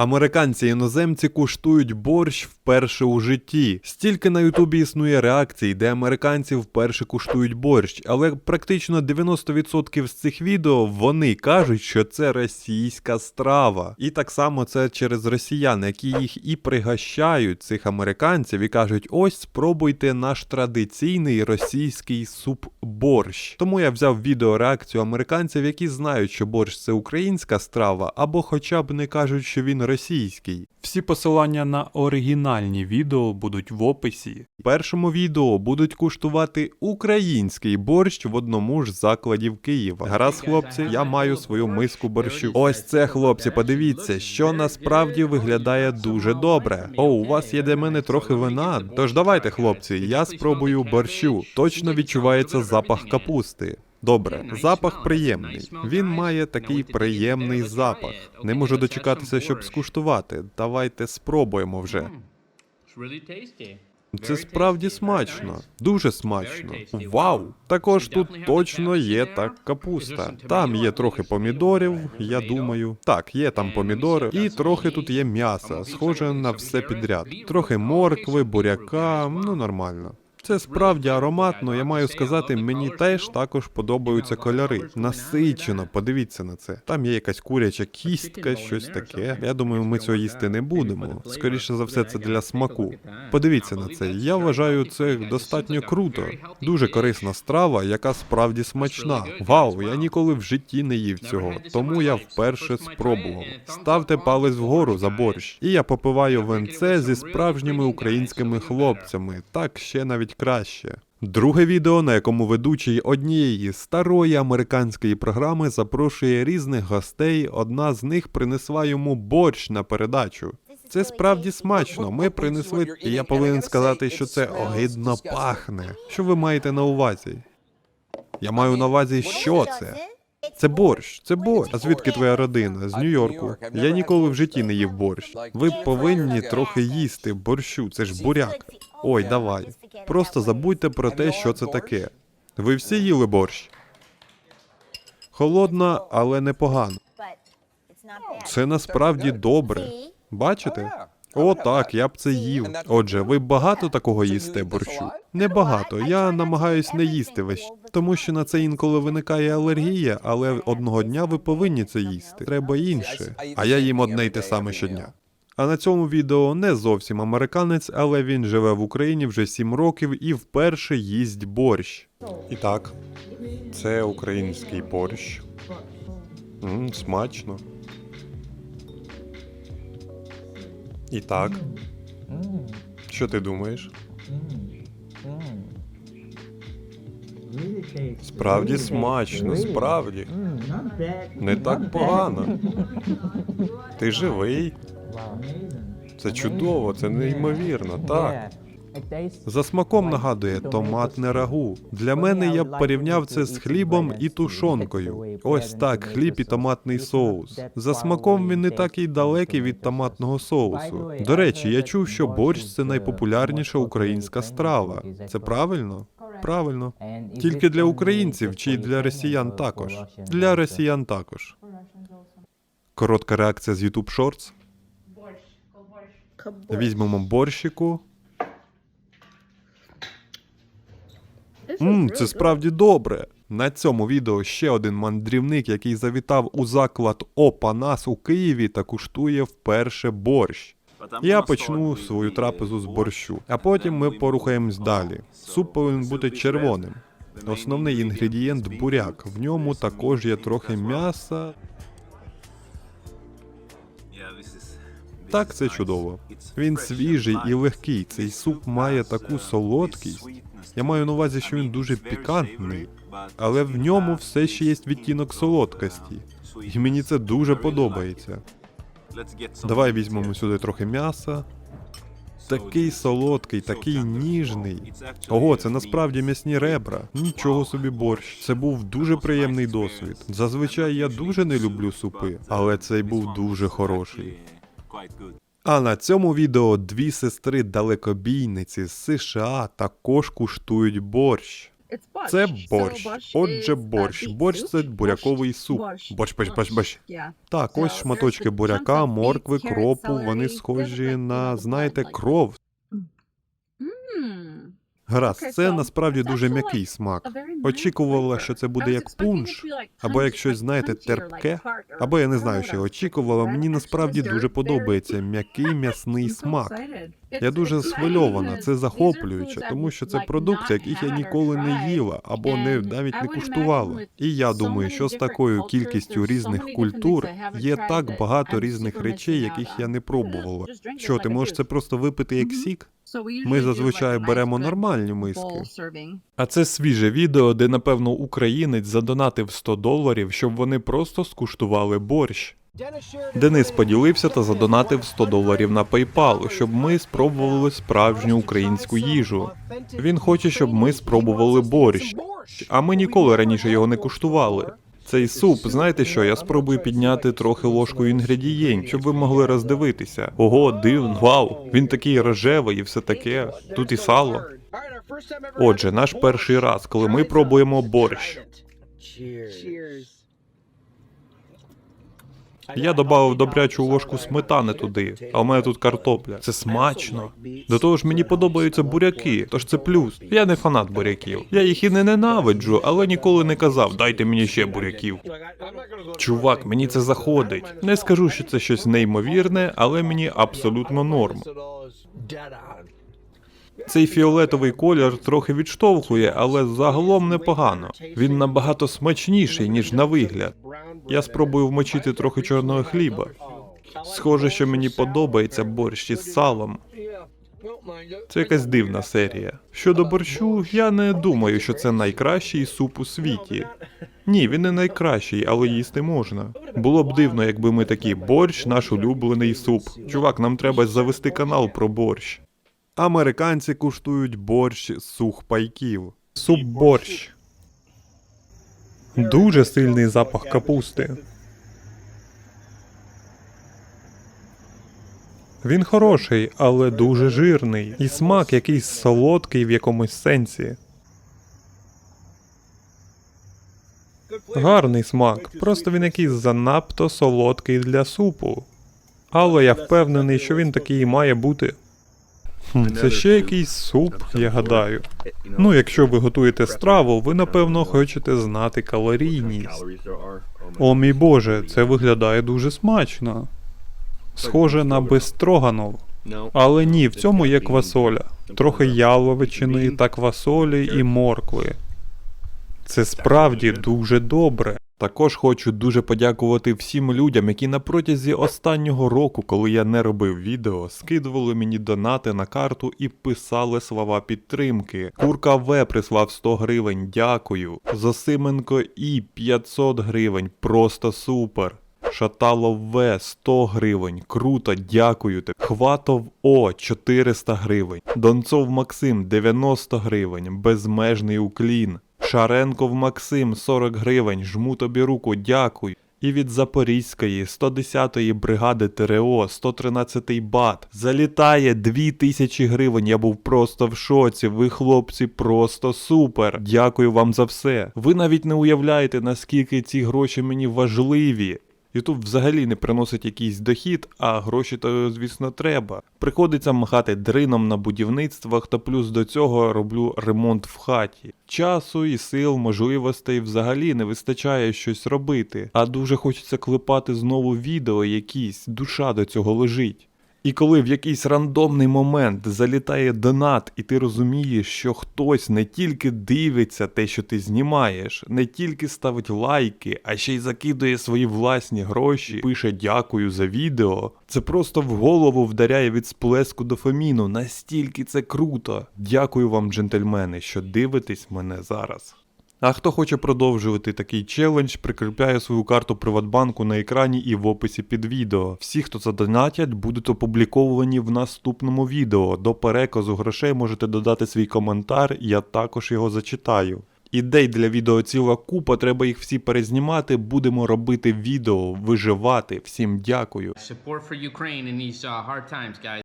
Американці іноземці куштують борщ вперше у житті. Стільки на Ютубі існує реакцій, де американці вперше куштують борщ, але практично 90% з цих відео вони кажуть, що це російська страва. І так само це через росіян, які їх і пригощають цих американців і кажуть: ось спробуйте наш традиційний російський суп борщ. Тому я взяв відео реакцію американців, які знають, що борщ це українська страва, або хоча б не кажуть, що він російський. Всі посилання на оригінальні відео будуть в описі. В першому відео будуть куштувати український борщ в одному ж закладів Києва. Гаразд, хлопці, я маю свою миску борщу. Ось це, хлопці, подивіться, що насправді виглядає дуже добре. О, у вас є для мене трохи вина. Тож давайте, хлопці, я спробую борщу. Точно відчувається запах капусти. Добре, запах приємний. Він має такий приємний запах. Не можу дочекатися, щоб скуштувати. Давайте спробуємо вже. Це справді смачно, дуже смачно. Вау! Також тут точно є так капуста. Там є трохи помідорів, я думаю. Так, є там помідори, і трохи тут є м'яса, схоже на все підряд. Трохи моркви, буряка, ну нормально. Це справді ароматно, я маю сказати, мені теж також подобаються кольори. Насичено, подивіться на це. Там є якась куряча кістка, щось таке. Я думаю, ми цього їсти не будемо. Скоріше за все, це для смаку. Подивіться на це. Я вважаю це достатньо круто. Дуже корисна страва, яка справді смачна. Вау, я ніколи в житті не їв цього, тому я вперше спробував. Ставте палець вгору за борщ. І я попиваю венце зі справжніми українськими хлопцями. Так ще навіть краще. Друге відео, на якому ведучий однієї старої американської програми запрошує різних гостей. Одна з них принесла йому борщ на передачу. Це справді смачно. Ми принесли, я повинен сказати, що це огидно пахне. Що ви маєте на увазі? Я маю на увазі, що це? Це борщ, це борщ. А звідки твоя родина? З Нью-Йорку. Я ніколи в житті не їв борщ. Ви повинні трохи їсти борщу, це ж буряк. Ой, давай. Просто забудьте про те, що це таке. Ви всі їли борщ? Холодно, але непогано. Це насправді добре. Бачите? О, так, я б це їв. Отже, ви багато такого їсте борщу? Небагато. Я намагаюсь не їсти весь, тому що на це інколи виникає алергія, але одного дня ви повинні це їсти. Треба інше. А я їм одне й те саме щодня. А на цьому відео не зовсім американець, але він живе в Україні вже 7 років і вперше їсть борщ. І так, це український борщ. М, смачно. І так. Що ти думаєш? Справді смачно, справді. Не так погано. Ти живий. Це чудово, це неймовірно, так. За смаком нагадує томатне рагу. Для мене я б порівняв це з хлібом і тушонкою. Ось так, хліб і томатний соус. За смаком він не такий далекий від томатного соусу. До речі, я чув, що борщ це найпопулярніша українська страва. Це правильно? Правильно. Тільки для українців чи для росіян також. Для росіян також. Коротка реакція з YouTube Shorts. Візьмемо борщику. Мм, це справді добре. На цьому відео ще один мандрівник, який завітав у заклад Опанас у Києві та куштує вперше борщ. Я почну свою трапезу з борщу, а потім ми порухаємось далі. Суп повинен бути червоним. Основний інгредієнт буряк. В ньому також є трохи м'яса. Так, це чудово. Він свіжий і легкий. Цей суп має таку солодкість. Я маю на увазі, що він дуже пікантний, але в ньому все ще є відтінок солодкості. І мені це дуже подобається. Давай візьмемо сюди трохи м'яса. Такий солодкий, такий ніжний. Ого, це насправді м'ясні ребра. Нічого собі борщ. Це був дуже приємний досвід. Зазвичай я дуже не люблю супи, але цей був дуже хороший. А на цьому відео дві сестри далекобійниці з США також куштують борщ. Це борщ. Отже, борщ. Борщ це буряковий суп. Борщ, борщ, борщ, борщ. Так, ось шматочки буряка, моркви, кропу. Вони схожі на, знаєте, кров. Гаразд, це насправді дуже м'який смак. Очікувала, що це буде як пунш, або як щось, знаєте, терпке, або я не знаю, що я очікувала. Мені насправді дуже подобається м'який м'ясний смак. Я дуже схвильована, це захоплююче, тому що це продукти, яких я ніколи не їла або не навіть не куштувала. І я думаю, що з такою кількістю різних культур є так багато різних речей, яких я не пробувала. Що ти можеш це просто випити як сік? Ми зазвичай беремо нормальні миски. А це свіже відео, де, напевно, українець задонатив 100 доларів, щоб вони просто скуштували борщ. Денис поділився та задонатив 100 доларів на PayPal, щоб ми спробували справжню українську їжу. Він хоче, щоб ми спробували борщ, а ми ніколи раніше його не куштували. Цей суп, знаєте що, я спробую підняти трохи ложкою інгредієнтів, щоб ви могли роздивитися. Ого, дивно, вау, він такий рожевий і все таке. Тут і сало. Отже, наш перший раз, коли ми пробуємо борщ. Я додав добрячу ложку сметани туди, а у мене тут картопля. Це смачно. До того ж, мені подобаються буряки, тож це плюс. Я не фанат буряків. Я їх і не ненавиджу, але ніколи не казав, дайте мені ще буряків. Чувак, мені це заходить. Не скажу, що це щось неймовірне, але мені абсолютно норм. Цей фіолетовий колір трохи відштовхує, але загалом непогано. Він набагато смачніший, ніж на вигляд. Я спробую вмочити трохи чорного хліба. Схоже, що мені подобається борщ із салом. Це якась дивна серія. Щодо борщу, я не думаю, що це найкращий суп у світі. Ні, він не найкращий, але їсти можна. Було б дивно, якби ми такі борщ, наш улюблений суп. Чувак, нам треба завести канал про борщ. Американці куштують борщ сухпайків. Суп борщ. Дуже сильний запах капусти. Він хороший, але дуже жирний. І смак якийсь солодкий в якомусь сенсі. Гарний смак, просто він якийсь занадто солодкий для супу. Але я впевнений, що він такий і має бути. Це ще якийсь суп, я гадаю. Ну, якщо ви готуєте страву, ви напевно хочете знати калорійність. О мій боже, це виглядає дуже смачно. Схоже на бестроганов. Але ні, в цьому є квасоля. Трохи яловичини та квасолі і моркви. Це справді дуже добре. Також хочу дуже подякувати всім людям, які на протязі останнього року, коли я не робив відео, скидували мені донати на карту і писали слова підтримки. Курка В прислав 100 гривень, дякую. Зосименко І 500 гривень, просто супер. Шаталов В 100 гривень. Круто, дякую тобі. Хватов О 400 гривень. Донцов Максим 90 гривень. Безмежний уклін. Шаренков Максим 40 гривень. Жму тобі руку, дякую. І від Запорізької 110-ї бригади ТРО 113-й бат залітає 2000 гривень. Я був просто в шоці. Ви, хлопці, просто супер. Дякую вам за все. Ви навіть не уявляєте, наскільки ці гроші мені важливі. Ютуб взагалі не приносить якийсь дохід, а гроші то, звісно, треба. Приходиться махати дрином на будівництвах, та плюс до цього роблю ремонт в хаті. Часу і сил, можливостей взагалі не вистачає щось робити, а дуже хочеться клепати знову відео якісь, душа до цього лежить. І коли в якийсь рандомний момент залітає донат, і ти розумієш, що хтось не тільки дивиться те, що ти знімаєш, не тільки ставить лайки, а ще й закидує свої власні гроші, пише дякую за відео, це просто в голову вдаряє від сплеску дофаміну. Настільки це круто. Дякую вам, джентльмени, що дивитесь мене зараз. А хто хоче продовжувати такий челендж, прикріпляє свою карту Приватбанку на екрані і в описі під відео. Всі, хто задонатять, будуть опубліковані в наступному відео. До переказу грошей можете додати свій коментар, я також його зачитаю. Ідей для відео ціла купа, треба їх всі перезнімати. Будемо робити відео, виживати. Всім дякую.